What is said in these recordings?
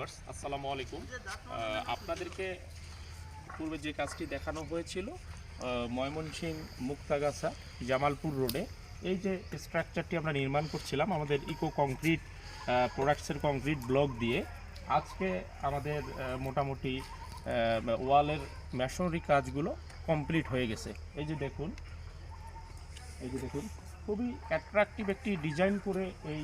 Viewers আসসালামু আলাইকুম। আপনাদেরকে পূর্বে যে কাজটি দেখানো হয়েছিল আহ, ময়মনসিংহ মুক্তাগাছা জামালপুর রোডে এই যে স্ট্রাকচারটি আমরা নির্মাণ করছিলাম আমাদের ইকো কংক্রিট প্রোডাক্টসের কংক্রিট ব্লক দিয়ে আজকে আমাদের মোটামুটি ওয়ালের মেশনারি কাজগুলো কমপ্লিট হয়ে গেছে। এই যে দেখুন এই যে দেখুন খুবই অ্যাট্রাকটিভ একটি ডিজাইন করে এই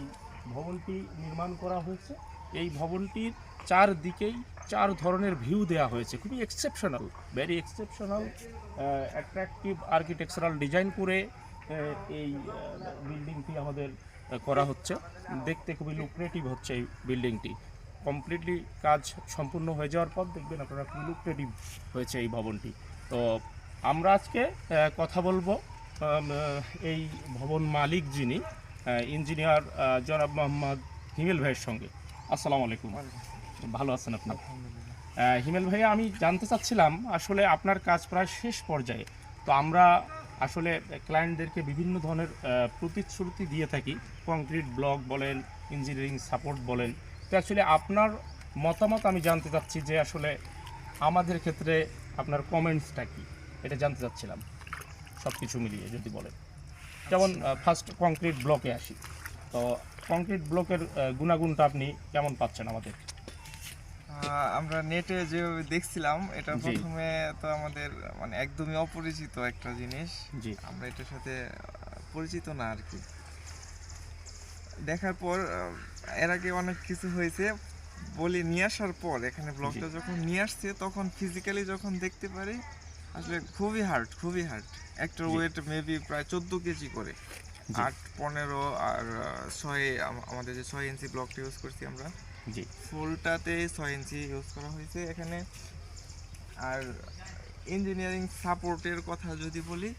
ভবনটি নির্মাণ করা হয়েছে। এই ভবনটির চারদিকেই চার ধরনের ভিউ দেওয়া হয়েছে। খুবই exceptional very exceptional attractive architectural design করে এই বিল্ডিংটি আমাদের করা হচ্ছে। দেখতে খুবই লুক্রেটিভ হচ্ছে এই বিল্ডিংটি কমপ্লিটলি কাজ সম্পূর্ণ হয়ে যাওয়ার পর দেখবেন আপনারা খুবই লুক্রেটিভ হয়েছে এই ভবনটি। তো আমরা আজকে কথা বলব এই ভবন মালিক যিনি ইঞ্জিনিয়ার জনাব মোহাম্মদ হিমেল ভাইয়ের সঙ্গে। আসসালামু আলাইকুম। ভালো আছেন আপনি হিমেল ভাই আমি জানতে চাচ্ছিলাম আসলে আপনার কাজ প্রায় শেষ পর্যায়ে। তো আমরা আসলে ক্লায়েন্টদেরকে বিভিন্ন ধরনের প্রতিশ্রুতি দিয়ে থাকি। কংক্রিট ব্লক বলেন ইঞ্জিনিয়ারিং সাপোর্ট বলেন। তো অ্যাকচুয়ালি আপনার মতামত আমি জানতে চাচ্ছি যে আসলে আমাদের ক্ষেত্রে আপনার কমেন্টসটা কি? এটা জানতে চাচ্ছিলাম। সব কিছু মিলিয়ে যদি বলেন। যেমন ফার্স্ট কংক্রিট ব্লকে আসি। তো কংক্রিট ব্লকের গুণাগুণটা আপনি কেমন পাচ্ছেন আমাদের? আমরা নেটে যে দেখছিলাম এটা প্রথমে তো আমাদের মানে একদমই অপরিচিত একটা জিনিস। জি। আমরা এটার সাথে পরিচিত না আর কি। দেখার পর এর আগে অনেক কিছু হয়েছে। বলি নিয়ে আসার পর এখানে ব্লগটা যখন নিয়ে আসছে তখন ফিজিক্যালি যখন দেখতে পারি আসলে খুবই হার্ড খুবই হার্ড একটা। ওয়েট মেবি প্রায় চোদ্দ কেজি করে। আট পনেরো আর ছয় আমাদের যে ছয় ইঞ্চি ব্লকটা ইউজ করছি আমরা জি। ফুলটাতে ছয় ইঞ্চি ইউজ করা হয়েছে এখানে। আর ইঞ্জিনিয়ারিং সাপোর্টের কথা যদি বলি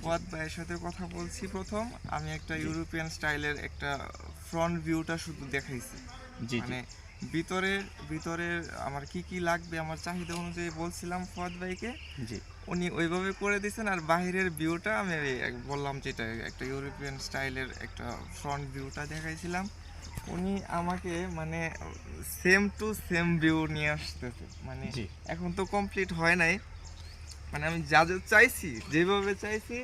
ফুয়াদ ভাইয়ের সাথে কথা বলছি প্রথম। আমি একটা ইউরোপিয়ান স্টাইলের একটা ফ্রন্ট ভিউটা শুধু দেখাইছি। মানে ভিতরের ভিতরের আমার কি কি লাগবে আমার চাহিদা অনুযায়ী বলছিলাম ফুয়াদ ভাইকে। জি। উনি ওইভাবে করে দিয়েছেন আর বাইরের ভিউটা আমি বললাম যেটা একটা ইউরোপিয়ান স্টাইলের একটা ফ্রন্ট ভিউটা দেখাইছিলাম। উনি আমাকে মানে সেম টু সেম ভিউ নিয়ে আসতেছে। মানে এখন তো কমপ্লিট হয় নাই। মানে আমি যা যা চাইছি যেভাবে চাইছি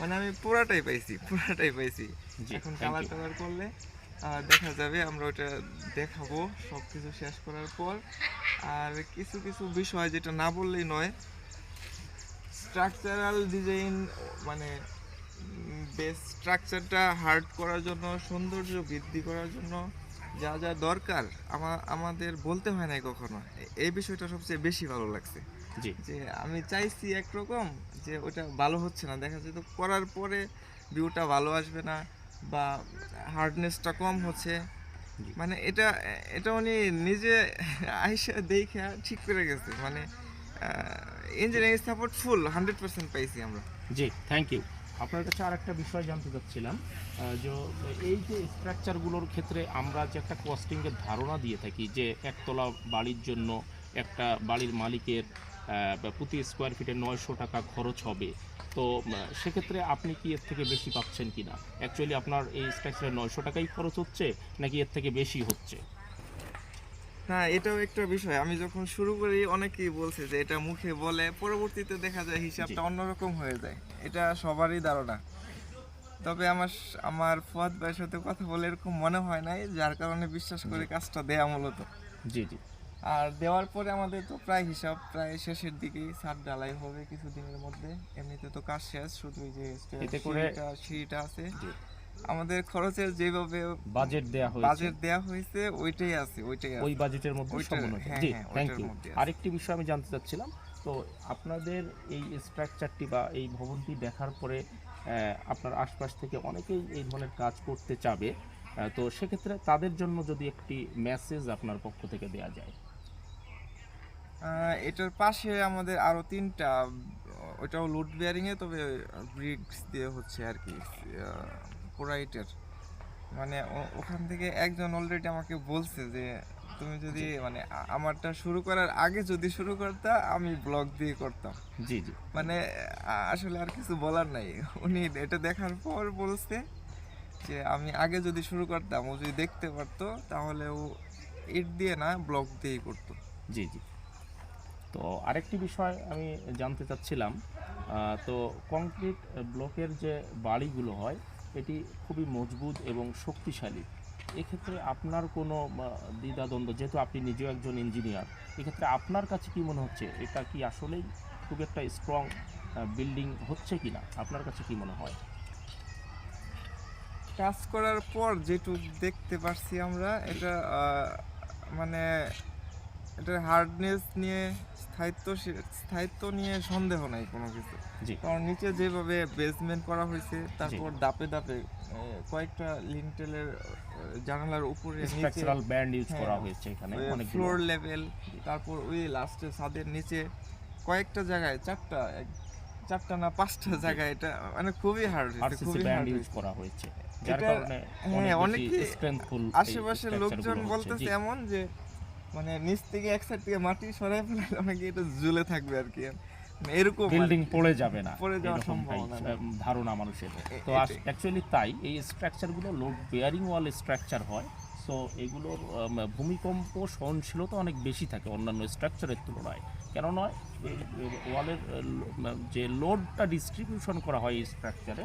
মানে আমি পুরাটাই পাইছি পুরাটাই পাইছি। এখন কালার টালার করলে দেখা যাবে আমরা ওটা দেখাবো সব কিছু শেষ করার পর। আর কিছু কিছু বিষয় যেটা না বললেই নয় স্ট্রাকচারাল ডিজাইন মানে বেস স্ট্রাকচারটা হার্ড করার জন্য সৌন্দর্য বৃদ্ধি করার জন্য যা যা দরকার আমা- আমাদের বলতে হয় না কখনো। এই বিষয়টা সবচেয়ে বেশি ভালো লাগছে। জি। যে আমি চাইছি একরকম যে ওটা ভালো হচ্ছে না। দেখা যায় তো করার পরে ভিউটা ভালো আসবে না। বা হার্ডনেসটা কম হচ্ছে। মানে এটা এটা উনি নিজে আইসা দেখে ঠিক করে গেছে। মানে engineering support full hundred percent পাইছি আমরা। জি থ্যাংক ইউ আপনার কাছে আর একটা বিষয় জানতে চাচ্ছিলাম যে এই যে স্ট্রাকচারগুলোর ক্ষেত্রে আমরা যে একটা কস্টিংয়ের ধারণা দিয়ে থাকি যে একতলা বাড়ির জন্য একটা বাড়ির মালিকের প্রতি স্কোয়ার ফিটে নয়শো টাকা খরচ হবে। তো সেক্ষেত্রে আপনি কি এর থেকে বেশি পাচ্ছেন কি না অ্যাকচুয়ালি আপনার এই স্ট্রাকচারে নয়শো টাকাই খরচ হচ্ছে নাকি এর থেকে বেশি হচ্ছে? না এটাও একটা বিষয়। আমি যখন শুরু করি অনেকেই বলছে যে এটা মুখে বলে পরবর্তীতে দেখা যায় হিসাবটা অন্যরকম হয়ে যায়। এটা সবারই ধারণা। তবে আমার আমার ফুয়াদ ভাইয়ের সাথে কথা বলে এরকম মনে হয় নাই যার কারণে বিশ্বাস করে কাজটা দেয়া মূলত। জি জি। আর দেওয়ার পরে আমাদের তো প্রায় হিসাব প্রায় শেষের দিকেই ছাদ ডালাই হবে কিছুদিনের মধ্যে। এমনিতে তো কাজ শেষ শুধু যে সিঁড়িটা আছে। আমাদের খরচের যেভাবে বাজেট দেয়া হয়েছে। বাজেট দেয়া হয়েছে ওইটাই আছে ওইটাই ওই বাজেটের মধ্যে সম্পূর্ণ হ্যাঁ, জি হ্যাঁ, থ্যাংক ইউ আরেকটি বিষয় আমি জানতে চাচ্ছিলাম তো আপনাদের এই স্ট্রাকচারটি বা এই ভবনটি দেখার পরে আপনার আশপাশ থেকে অনেকেই এই ধরনের কাজ করতে চাবে তো সেক্ষেত্রে তাদের জন্য যদি একটি মেসেজ আপনার পক্ষ থেকে দেওয়া যায়। এটার পাশে আমাদের আরও তিনটা ওটাও লুট বেয়ারিং এ তবে ব্রিক্স দিয়ে হচ্ছে আর কি পোরাইটের মানে ওখান থেকে একজন অলরেডি আমাকে বলছে যে তুমি যদি মানে আমারটা শুরু করার আগে যদি শুরু করতা আমি ব্লগ দিয়ে করতাম। জি জি। মানে আসলে আর কিছু বলার নাই। উনি এটা দেখার পর বলছে যে আমি আগে যদি শুরু করতাম ও যদি দেখতে পারতো তাহলে ও ইট দিয়ে না ব্লক দিয়েই করতো। জি জি। তো আরেকটি বিষয় আমি জানতে চাচ্ছিলাম তো কংক্রিট ব্লকের যে বাড়িগুলো হয়, এটি খুবই মজবুত এবং শক্তিশালী। এক্ষেত্রে আপনার কোনো দ্বিধাদ্বন্দ্ব, যেহেতু আপনি নিজেও একজন ইঞ্জিনিয়ার, এক্ষেত্রে আপনার কাছে কি মনে হচ্ছে? এটা কি আসলেই খুব একটা স্ট্রং বিল্ডিং হচ্ছে কি না আপনার কাছে কি মনে হয়? কাজ করার পর যেটুক দেখতে পারছি আমরা, এটা মানে এটার হার্ডনেস নিয়ে স্থায়িত্ব স্থায়িত্ব নিয়ে সন্দেহ নাই কোনো কিছু। কারণ নিচে যেভাবে বেসমেন্ট করা হয়েছে তারপর দাপে দাপে কয়েকটা লিন্টেলের জানালার উপরে স্ট্রাকচারাল ব্যান্ড ইউজ করা হ্যাঁ, হয়েছে এখানে অনেক ফ্লোর লেভেল তারপর ওই লাস্টে ছাদের নিচে কয়েকটা জায়গায় চারটা চারটা না পাঁচটা জায়গায় এটা মানে খুবই হার্ড খুবই ব্যান্ড ইউজ করা হয়েছে। যার কারণে হ্যাঁ, অনেক স্ট্রেংথফুল আশেপাশের লোকজন বলতেছে এমন যে মানে নিচ থেকে এক সাইড থেকে মাটি সরাই ফেলে অনেকে এটা ঝুলে থাকবে আর কি। মানে এরকম বিল্ডিং পড়ে যাবে না। পড়ে যাওয়ার সম্ভাবনা ধারণা মানুষের। তো অ্যাকচুয়ালি তাই। এই স্ট্রাকচারগুলো লোড বেয়ারিং ওয়াল স্ট্রাকচার হয়। সো এগুলোর ভূমিকম্প সহনশীলতা অনেক বেশি থাকে অন্যান্য স্ট্রাকচারের তুলনায়। কেননা ওয়ালের যে লোডটা ডিস্ট্রিবিউশন করা হয় এই স্ট্রাকচারে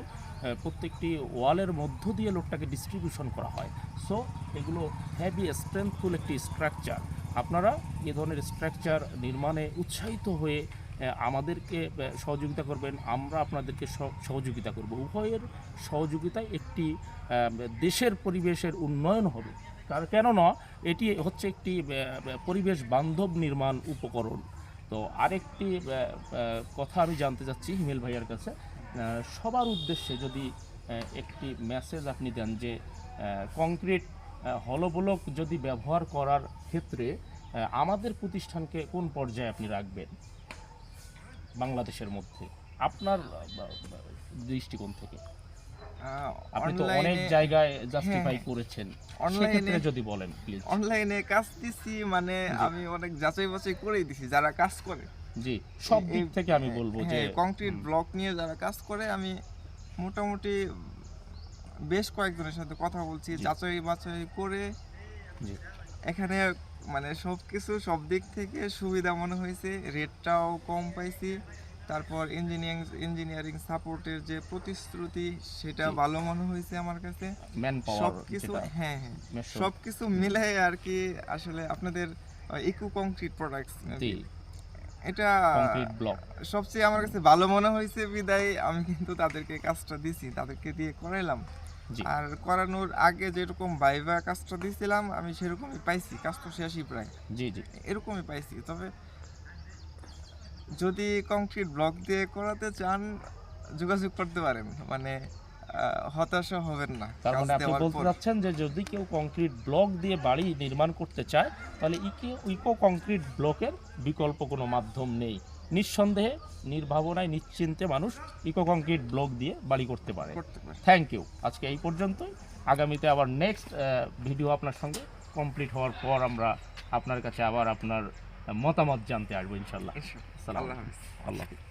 প্রত্যেকটি ওয়ালের মধ্য দিয়ে লোডটাকে ডিস্ট্রিবিউশন করা হয়। সো এগুলো হ্যাভি স্ট্রেংথফুল একটি স্ট্রাকচার আপনারা এ ধরনের স্ট্রাকচার নির্মাণে উৎসাহিত হয়ে আমাদেরকে সহযোগিতা করবেন, আমরা আপনাদেরকে সহ- সহযোগিতা করব। উভয়ের সহযোগিতায় একটি দেশের পরিবেশের উন্নয়ন হবে। কারণ কেননা এটি হচ্ছে একটি পরিবেশ বান্ধব নির্মাণ উপকরণ। তো আরেকটি কথা আমি জানতে চাচ্ছি হিমেল ভাইয়ার কাছে সবার উদ্দেশ্যে যদি একটি মেসেজ আপনি দেন যে কংক্রিট হলবলক যদি ব্যবহার করার ক্ষেত্রে আমাদের প্রতিষ্ঠানকে কোন পর্যায়ে আপনি রাখবেন? বাংলাদেশের মধ্যে। আপনার দৃষ্টিকোণ থেকে। আপনি তো অনেক জায়গায় জাস্টিফাই হ্যাঁ, করেছেন। অনলাইনে যদি বলেন প্লিজ অনলাইনে কাজ দিছি মানে আমি অনেক যাচাই বাছাই করেই দিছি যারা কাজ করে। জি সব দিক থেকে আমি বলব যে কংক্রিট ব্লক নিয়ে যারা কাজ করে আমি মোটামুটি বেশ কয়েকজনের সাথে কথা বলছি যাচাই বাছাই করে এখানে মানে সব কিছু সব দিক থেকে সুবিধা মনে হয়েছে রেটটাও কম পাইছি তারপর ইঞ্জিনিয়ারিং ইঞ্জিনিয়ারিং সাপোর্টের যে প্রতিশ্রুতি সেটা ভালো মনে হয়েছে আমার কাছে। সব কিছু হ্যাঁ হ্যাঁ। সব কিছু মিলাই আর কি আসলে আপনাদের ইকো কংক্রিট প্রোডাক্টস এটা সবচেয়ে আমার কাছে ভালো মনে হয়েছে বিদায় আমি কিন্তু তাদেরকে কাজটা দিছি তাদেরকে দিয়ে করাইলাম। আর করানোর আগে যেরকম ভাইভা কাজটা দিয়েছিলাম আমি সেরকমই পাইছি। কাজ তো শেষই প্রায়। জি জি। এরকমই পাইছি। তবে যদি কংক্রিট ব্লক দিয়ে করাতে চান যোগাযোগ করতে পারেন। মানে হতাশা হবেন না। তার মানে আপনি বলতে। চাচ্ছেন যে যদি কেউ কংক্রিট ব্লক দিয়ে বাড়ি নির্মাণ করতে চায় তাহলে ইকো ইকো কংক্রিট ব্লকের বিকল্প কোনো মাধ্যম নেই। নিঃসন্দেহে নির্ভাবনায় নিশ্চিন্তে মানুষ ইকো কংক্রিট ব্লক দিয়ে বাড়ি করতে পারে। থ্যাংক ইউ আজকে এই পর্যন্তই। আগামীতে আবার নেক্সট ভিডিও আপনার সঙ্গে কমপ্লিট হওয়ার পর আমরা আপনার কাছে আবার আপনার মতামত জানতে আসব ইনশাল্লাহ আল্লাহ আল্লাহ হাফিজ।